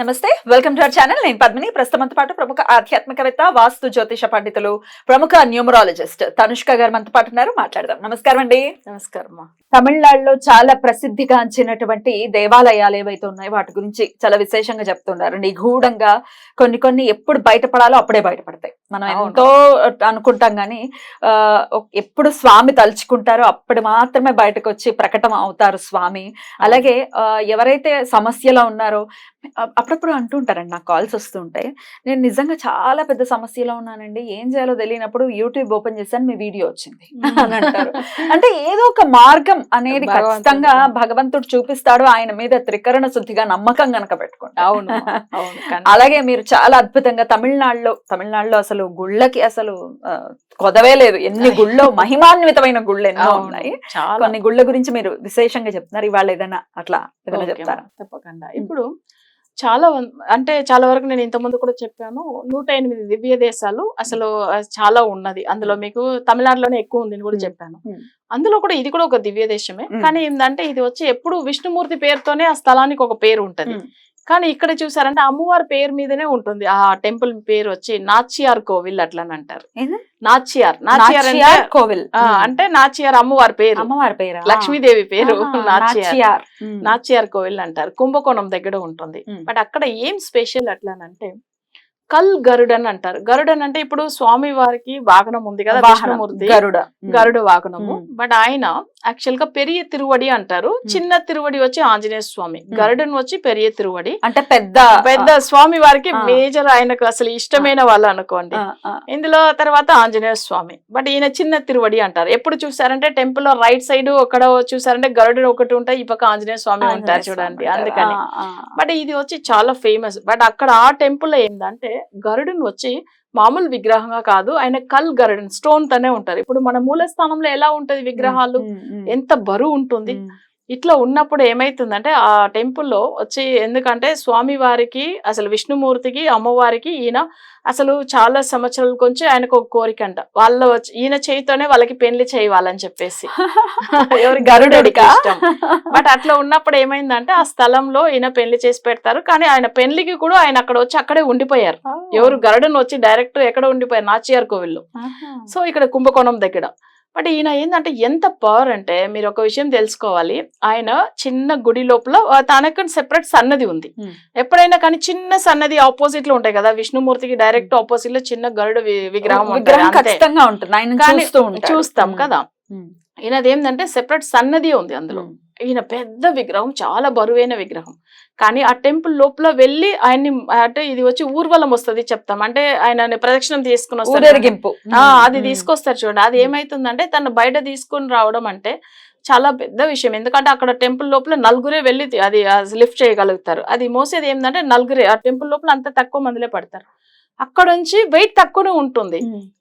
నమస్తే welcome to our channel. నేను పద్మిని. ప్రస్తుతంతో పాటు ప్రముఖ ఆధ్యాత్మికవేత్త వాస్తు జ్యోతిష పండితులు ప్రముఖ న్యూమరాలజిస్ట్ తనుష్క గారు మనతో పాటు ఉన్నారు. మాట్లాడదాం. నమస్కారం అండి. నమస్కారం తమిళనాడులో చాలా ప్రసిద్ధిగాంచినటువంటి దేవాలయాలు ఏవైతే ఉన్నాయో వాటి గురించి చాలా విశేషంగా చెప్తున్నారు. నిగూఢంగా కొన్ని కొన్ని ఎప్పుడు బయటపడాలో అప్పుడే బయటపడతాయి. మనం. ఎంతో అనుకుంటాం కానీ ఎప్పుడు స్వామి తలుచుకుంటారో అప్పుడు మాత్రమే బయటకు వచ్చి ప్రకటన అవుతారు స్వామి. అలాగే ఎవరైతే సమస్యలో ఉన్నారో అప్పుడప్పుడు అంటుంటారండి నాకు కాల్స్ వస్తుంటాయి నేను నిజంగా చాలా పెద్ద సమస్యలో ఉన్నానండి. ఏం చేయాలో తెలియనప్పుడు యూట్యూబ్ ఓపెన్ చేశాను మీ వీడియో వచ్చింది అని అంటారు. అంటే ఏదో ఒక మార్గం అనేది. ఖచ్చితంగా భగవంతుడు చూపిస్తాడు ఆయన మీద త్రికరణ శుద్ధిగా నమ్మకం గనక పెట్టుకుంటా అవును అలాగే మీరు చాలా అద్భుతంగా తమిళనాడులో తమిళనాడులో అసలు గుళ్ళకి అసలు కొదవే లేదు. ఎన్ని గుళ్ళో మహిమాన్వితమైన గుళ్ళు ఎన్నో. ఉన్నాయి. కొన్ని గుళ్ళ గురించి మీరు విశేషంగా చెప్తున్నారు. ఇవాళ ఏదైనా అట్లా ఏదైనా చెప్తారా? తప్పకుండా. ఇప్పుడు చాలా అంటే చాలా వరకు నేను ఇంత ముందు కూడా చెప్పాను. నూట ఎనిమిది దివ్య దేశాలు అసలు చాలా ఉన్నది. అందులో మీకు తమిళనాడులోనే ఎక్కువ ఉంది అని కూడా. చెప్పాను. అందులో కూడా ఇది కూడా ఒక దివ్య దేశమే. కానీ ఏంటంటే ఇది వచ్చి ఎప్పుడు విష్ణుమూర్తి పేరుతోనే ఆ స్థలానికి ఒక పేరు ఉంటది. కానీ ఇక్కడ చూసారంటే అమ్మవారి పేరు మీదనే ఉంటుంది. ఆ టెంపుల్ పేరు వచ్చి నాచియార్ కోవిల్ అట్లా అని అంటారు? నాచియార్. నాచియార్ కోవిల్. అంటే నాచియార్ అమ్మవారి పేరు. అమ్మవారి పేరు? లక్ష్మీదేవి పేరు నాచియార్. నాచియార్. కోవిల్ అంటారు. కుంభకోణం దగ్గర ఉంటుంది. బట్ అక్కడ ఏం స్పెషల్ అట్లానంటే కల్ గరుడన్ అంటారు. గరుడన్ అంటే ఇప్పుడు స్వామి వారికి వాహనం ఉంది కదా విష్ణుమూర్తి గరుడ. గరుడ వాహనము. బట్ ఆయన యాక్చువల్గా పెరియ తిరువడి అంటారు. చిన్న తిరువడి వచ్చి ఆంజనేయ స్వామి. గరుడన్ వచ్చి పెరియ తిరువడి. అంటే పెద్ద పెద్ద స్వామి వారికి. మేజర్ ఆయనకు అసలు ఇష్టమైన వాళ్ళు అనుకోండి. ఇందులో తర్వాత ఆంజనేయ స్వామి. బట్ ఈయన చిన్న తిరువడి అంటారు. ఎప్పుడు చూసారంటే టెంపుల్లో రైట్ సైడ్ అక్కడ చూసారంటే గరుడు ఒకటి ఉంటాయి. ఈ పక్క ఆంజనేయ స్వామి ఉంటారు చూడండి. అందుకని. బట్ ఇది వచ్చి చాలా ఫేమస్. బట్ అక్కడ ఆ టెంపుల్లో ఏంటంటే గరుడుని వచ్చి మామూలు విగ్రహంగా కాదు ఆయన కల్ గరుడన్ స్టోన్ తోనే ఉంటారు. ఇప్పుడు మన మూల స్థానంలో ఎలా ఉంటది విగ్రహాలు? ఎంత బరువు ఉంటుంది. ఇట్లా ఉన్నప్పుడు ఏమైతుందంటే ఆ టెంపుల్లో వచ్చి ఎందుకంటే స్వామి వారికి అసలు విష్ణుమూర్తికి అమ్మవారికి ఈయన అసలు చాలా సంవత్సరాల కొంచెం ఆయనకు ఒక కోరిక అంట వాళ్ళ వచ్చి ఈయన చేయితోనే వాళ్ళకి పెళ్ళి చేయాలని చెప్పేసి. ఎవరి గరుడుడికి? బట్ అట్లా ఉన్నప్పుడు ఏమైందంటే ఆ స్థలంలో ఈయన పెళ్ళి చేసి పెడతారు. కానీ ఆయన పెళ్ళికి కూడా ఆయన అక్కడ వచ్చి అక్కడే ఉండిపోయారు. ఎవరు గరుడన్ వచ్చి డైరెక్ట్ ఎక్కడ ఉండిపోయారు? నాచియార్ కోవిల్లో. సో ఇక్కడ కుంభకోణం దగ్గర. బట్ ఈయన ఏంటంటే ఎంత పవర్ అంటే మీరు ఒక విషయం తెలుసుకోవాలి. ఆయన చిన్న గుడి లోపల తనకు సెపరేట్ సన్నది ఉంది. ఎప్పుడైనా కానీ చిన్న సన్నది ఆపోజిట్లో ఉంటాయి కదా విష్ణుమూర్తికి డైరెక్ట్ ఆపోజిట్లో చిన్న గరుడ విగ్రహం ఖచ్చితంగా ఉంటుంది. చూస్తూ కదా. ఈయనది ఏంటంటే సెపరేట్ సన్నది ఉంది అందులో. ఈయన పెద్ద విగ్రహం చాలా బరువైన విగ్రహం. కానీ ఆ టెంపుల్ లోపల వెళ్ళి ఆయన్ని అంటే ఇది వచ్చి ఊర్వలం వస్తది చెప్తాం. అంటే ఆయన ప్రదక్షిణం తీసుకుని వస్తారు అది. తీసుకొస్తారు చూడండి. అది ఏమైతుందంటే తను బయట తీసుకొని రావడం అంటే చాలా పెద్ద విషయం. ఎందుకంటే అక్కడ టెంపుల్ లోపల నలుగురే వెళ్ళి అది లిఫ్ట్ చేయగలుగుతారు. అది మోసేది ఏంటంటే నలుగురే. ఆ టెంపుల్ లోపల అంత తక్కువ మందిలే పడతారు. అక్కడ నుంచి వెయిట్ తక్కువనే ఉంటుంది.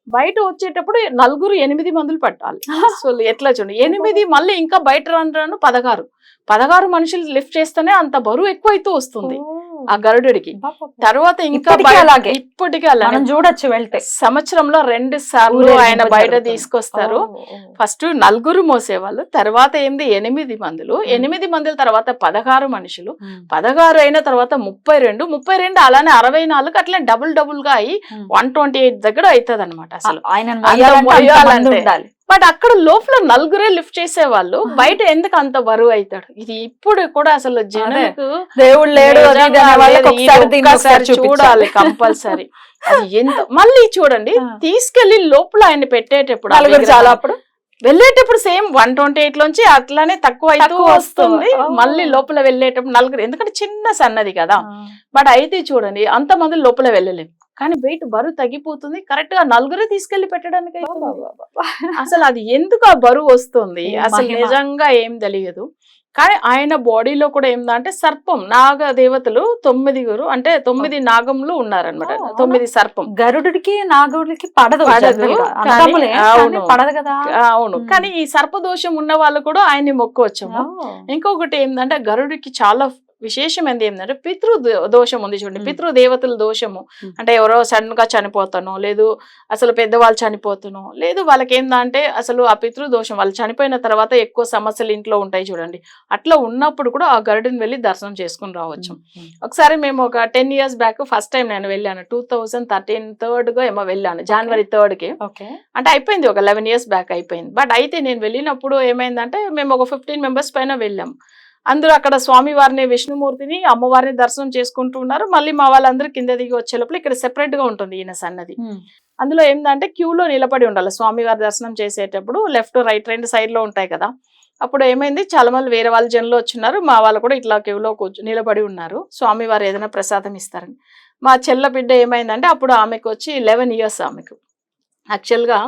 బయట వచ్చేటప్పుడు నలుగురు ఎనిమిది మందులు పట్టాలి. సో ఎట్లా చూడండి ఎనిమిది మళ్ళీ ఇంకా బయట రాను రాను పదహారు. పదహారు మనుషులు లిఫ్ట్ చేస్తేనే అంత బరువు ఎక్కువైతూ వస్తుంది. ఆ గరుడుడికి. తర్వాత ఇంకా అలాగే. ఇప్పటికీ మనం చూడొచ్చు వెళ్తే. సంవత్సరంలో రెండు సార్లు ఆయన బయట. తీసుకొస్తారు. ఫస్ట్ నలుగురు మోసేవాళ్ళు తర్వాత ఏంది ఎనిమిది మందులు. ఎనిమిది మందుల తర్వాత పదహారు మనుషులు. పదహారు అయిన తర్వాత ముప్పై రెండు ముప్పై రెండు అలానే అరవై నాలుగు అట్లా డబుల్ డబుల్గా అయ్యి. వన్ ట్వంటీ ఎయిట్ దగ్గర అవుతుంది అనమాట అసలు. ఆయనను అంతమంది బట్ అక్కడ లోపల నలుగురే లిఫ్ట్ చేసేవాళ్ళు. బయట ఎందుకు అంత బరువు అవుతాడు ఇది ఇప్పుడు కూడా అసలు జనాలకు దేవుడు లేడు చూడాలి కంపల్సరీ. అది ఎంత మళ్ళీ చూడండి. తీసుకెళ్ళి లోపల ఆయన పెట్టేటప్పుడు. చాలా అప్పుడు వెళ్ళేటప్పుడు సేమ్ వన్ ట్వంటీ ఎయిట్ లోంచి అట్లానే తక్కువ అవుతూ తక్కువ వస్తుంది. మళ్ళీ లోపల వెళ్ళేటప్పుడు నలుగురు ఎందుకంటే చిన్న సన్నది కదా. బట్ అయితే చూడండి అంత మంది లోపల వెళ్ళలేము కానీ వెయిట్ బరువు తగ్గిపోతుంది కరెక్ట్గా నలుగురే తీసుకెళ్ళి పెట్టడానికి. అసలు అది ఎందుకు ఆ బరువు వస్తుంది అసలు. నిజంగా ఏం తెలియదు కానీ ఆయన బాడీలో కూడా ఏందంటే సర్పం నాగ దేవతలు తొమ్మిదిగురు అంటే తొమ్మిది నాగములు ఉన్నారనమాట? తొమ్మిది సర్పం గరుడుకి నాగుడికి పడదు పడదు. పడదు కదా అవును. కానీ ఈ సర్పదోషం ఉన్న వాళ్ళు కూడా ఆయన్ని మొక్కవచ్చాము. ఇంకొకటి ఏంటంటే గరుడికి చాలా విశేషమైనది ఏంటంటే పితృ దోషం ఉంది చూడండి. పితృ దేవతల దోషము. అంటే ఎవరో సడన్గా చనిపోతానో లేదు అసలు పెద్దవాళ్ళు చనిపోతానో లేదు వాళ్ళకి ఏందంటే అసలు ఆ పితృ దోషం వాళ్ళు చనిపోయిన తర్వాత ఎక్కువ సమస్యలు ఇంట్లో ఉంటాయి చూడండి. అట్లా ఉన్నప్పుడు కూడా ఆ గరుడిని వెళ్ళి దర్శనం చేసుకుని రావచ్చు. ఒకసారి మేము ఒక ten years back first time నేను వెళ్ళాను. టూ థౌజండ్ థర్టీన్ థర్డ్గా ఏమో వెళ్ళాను. జనవరి థర్డ్కి. ఓకే. అంటే అయిపోయింది ఒక లెవెన్ ఇయర్స్ బ్యాక్ అయిపోయింది. బట్ అయితే నేను వెళ్ళినప్పుడు ఏమైందంటే మేము ఒక ఫిఫ్టీన్ మెంబర్స్ పైన వెళ్ళాం. అందరూ అక్కడ స్వామివారిని విష్ణుమూర్తిని అమ్మవారిని దర్శనం చేసుకుంటూ ఉన్నారు. మళ్ళీ మా వాళ్ళందరూ కింద దిగి వచ్చే లోపల ఇక్కడ సెపరేట్గా ఉంటుంది ఈయన సన్నది. అందులో ఏంటంటే క్యూలో నిలబడి ఉండాలి. స్వామివారి దర్శనం చేసేటప్పుడు లెఫ్ట్ రైట్ రెండు సైడ్లో ఉంటాయి కదా. అప్పుడు ఏమైంది? చాలా మంది వేరే వాళ్ళ జన్లో వచ్చినారు మా వాళ్ళు కూడా ఇట్లా క్యూలో కూర్చు నిలబడి ఉన్నారు. స్వామివారు ఏదైనా ప్రసాదం ఇస్తారని. మా చెల్ల బిడ్డ ఏమైందంటే అప్పుడు ఆమెకు వచ్చి లెవెన్ ఇయర్స్ ఆమెకు యాక్చువల్గా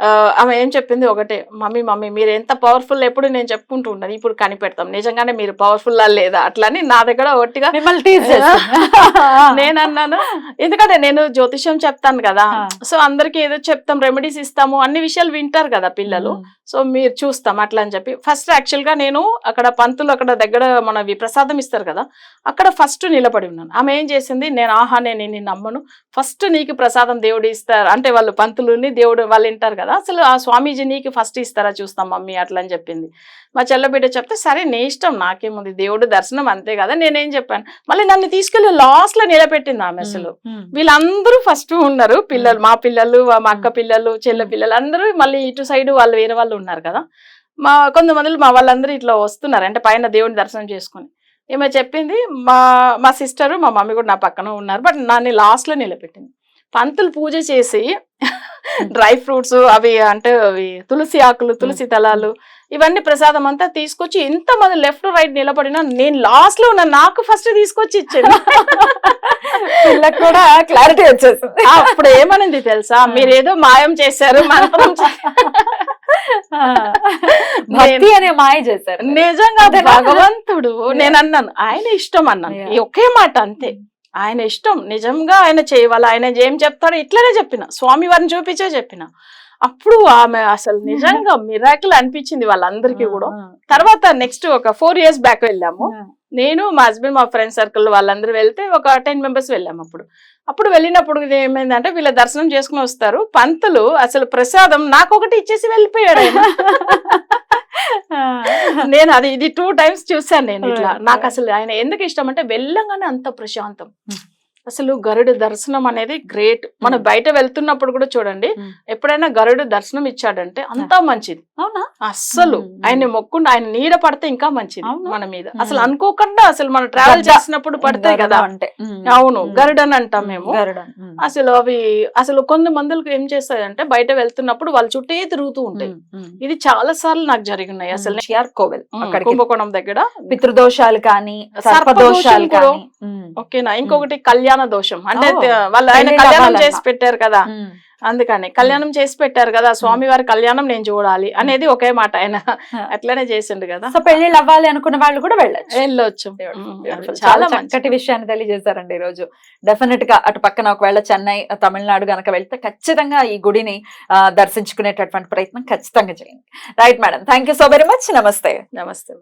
ఆమె ఏం చెప్పింది ఒకటే మమ్మీ మమ్మీ మీరు ఎంత పవర్ఫుల్ ఎప్పుడు నేను చెప్పుకుంటూ ఉన్నాను ఇప్పుడు కనిపెడతాం. నిజంగానే మీరు పవర్ఫుల్ లేదా? అట్లని నా దగ్గర ఒట్టిగా. నేను అన్నాను ఎందుకంటే నేను జ్యోతిష్యం చెప్తాను కదా. సో అందరికి ఏదో చెప్తాం రెమెడీస్ ఇస్తాము అన్ని విషయాలు వింటారు కదా పిల్లలు. సో మీరు చూస్తాం అట్లా అని చెప్పి. ఫస్ట్ యాక్చువల్గా నేను అక్కడ పంతులు అక్కడ దగ్గర మన ప్రసాదం ఇస్తారు కదా అక్కడ ఫస్ట్ నిలబడి ఉన్నాను. ఆమె ఏం చేసింది నేను ఆహా నేను నమ్మను. ఫస్ట్ నీకు ప్రసాదం దేవుడు ఇస్తారు. అంటే వాళ్ళు పంతులుని దేవుడు వాళ్ళు వింటారు కదా అసలు ఆ స్వామీజీ నీకు ఫస్ట్ ఇస్తారా? చూస్తాం మమ్మీ అట్లా అని చెప్పింది. మా చెల్లబిడ్డ చెప్తే సరే నీ ఇష్టం నాకేముంది? దేవుడు దర్శనం అంతే కదా? నేనేం చెప్పాను? మళ్ళీ నన్ను తీసుకెళ్ళి లాస్ట్లో నిలబెట్టింది ఆమె అసలు. వీళ్ళందరూ ఫస్ట్ ఉన్నారు పిల్లలు మా పిల్లలు మా అక్క పిల్లలు చెల్లె పిల్లలు అందరూ మళ్ళీ ఇటు సైడ్ వాళ్ళు వేరే వాళ్ళు ఉన్నారు కదా? మా కొంతమంది మా వాళ్ళందరూ ఇట్లా వస్తున్నారు అంటే పైన దేవుని దర్శనం చేసుకొని. ఈమె చెప్పింది మా మా సిస్టర్ మా మమ్మీ కూడా నా పక్కన ఉన్నారు బట్ నన్ను లాస్ట్లో నిలబెట్టింది. పంతులు పూజ చేసి డ్రై ఫ్రూట్స్ అవి అంటే అవి తులసి ఆకులు తులసి దళాలు ఇవన్నీ ప్రసాదం అంతా తీసుకొచ్చి ఇంతమంది లెఫ్ట్ రైట్ నిలబడినా నేను లాస్ట్లో ఉన్న నాకు ఫస్ట్ తీసుకొచ్చి పిల్లకు కూడా క్లారిటీ వచ్చేసింది ఆ, అప్పుడు ఏమనింది తెలుసా? మీరేదో మాయం చేశారు మంత్రం భక్తి అనే మాయ చేశారు. నిజంగా? భగవంతుడు నేను అన్నాను ఆయన ఇష్టం అన్నాను. ఒకే మాట అంతే. ఆయన ఇష్టం. నిజంగా ఆయన చేయవాలి? ఆయన ఏం చెప్తాడో ఇట్లనే చెప్పిన. స్వామి వారిని చూపించే చెప్పిన. అప్పుడు ఆమె అసలు నిజంగా మిరాకిల్ అనిపించింది వాళ్ళందరికీ కూడా. తర్వాత నెక్స్ట్ ఒక ఫోర్ ఇయర్స్ బ్యాక్ వెళ్ళాము. నేను మా హస్బెండ్ మా ఫ్రెండ్ సర్కిల్ వాళ్ళందరూ వెళ్తే ఒక టెన్ మెంబర్స్ వెళ్ళాము అప్పుడు. అప్పుడు వెళ్ళినప్పుడు ఇది ఏమైందంటే వీళ్ళ దర్శనం చేసుకుని వస్తారు. పంతులు అసలు ప్రసాదం నాకు ఒకటి ఇచ్చేసి వెళ్ళిపోయాడు. నేను అది ఇది టూ టైమ్స్ చూసాను నేను ఇట్లా. నాకు అసలు ఆయన ఎందుకు ఇష్టం అంటే వెళ్ళంగానే అంత ప్రశాంతం Hmm. అసలు గరుడు దర్శనం అనేది గ్రేట్. మనం Hmm. బయట వెళ్తున్నప్పుడు కూడా చూడండి Hmm. ఎప్పుడైనా గరుడు దర్శనం ఇచ్చాడంటే అంతా మంచిది. అవునా? అస్సలు Hmm. ఆయన మొక్కుండా ఆయన నీడ పడితే ఇంకా మంచిది? మన మీద. అసలు అనుకోకుండా అసలు మనం ట్రావెల్. చేసినప్పుడు పడతాయి కదా. అంటే. అవును గరుడన్ అంటాం మేము. అసలు అవి అసలు కొన్ని మందులకు ఏం చేస్తాయంటే బయట వెళ్తున్నప్పుడు వాళ్ళు చుట్టే తిరుగుతూ ఉంటాయి. ఇది చాలా సార్లు నాకు జరిగినాయి అసలు. కోవెల్ కుంభకోణం దగ్గర. పితృదోషాలు కానీ సర్పదోషాలు. కానీ. ఓకేనా? ఇంకొకటి కళ్యాణ దోషం. అంటే వాళ్ళు ఆయన కళ్యాణం. చేసి పెట్టారు కదా. అందుకని కళ్యాణం చేసి పెట్టారు కదా స్వామి వారి కళ్యాణం నేను చూడాలి అనేది ఒకే మాట ఆయన. అట్లనే చేసిండు కదా. సో పెళ్ళిళ్ళు అవ్వాలి అనుకున్న వాళ్ళు కూడా వెళ్ళొచ్చు. వెళ్ళొచ్చు. చాలా చక్కటి విషయాన్ని తెలియజేశారండి ఈ రోజు డెఫినెట్గా అటు పక్కన ఒకవేళ చెన్నై తమిళనాడు గనక వెళ్తే ఖచ్చితంగా ఈ గుడిని దర్శించుకునేటటువంటి ప్రయత్నం ఖచ్చితంగా చేయండి. Right madam thank you so very much నమస్తే నమస్తే.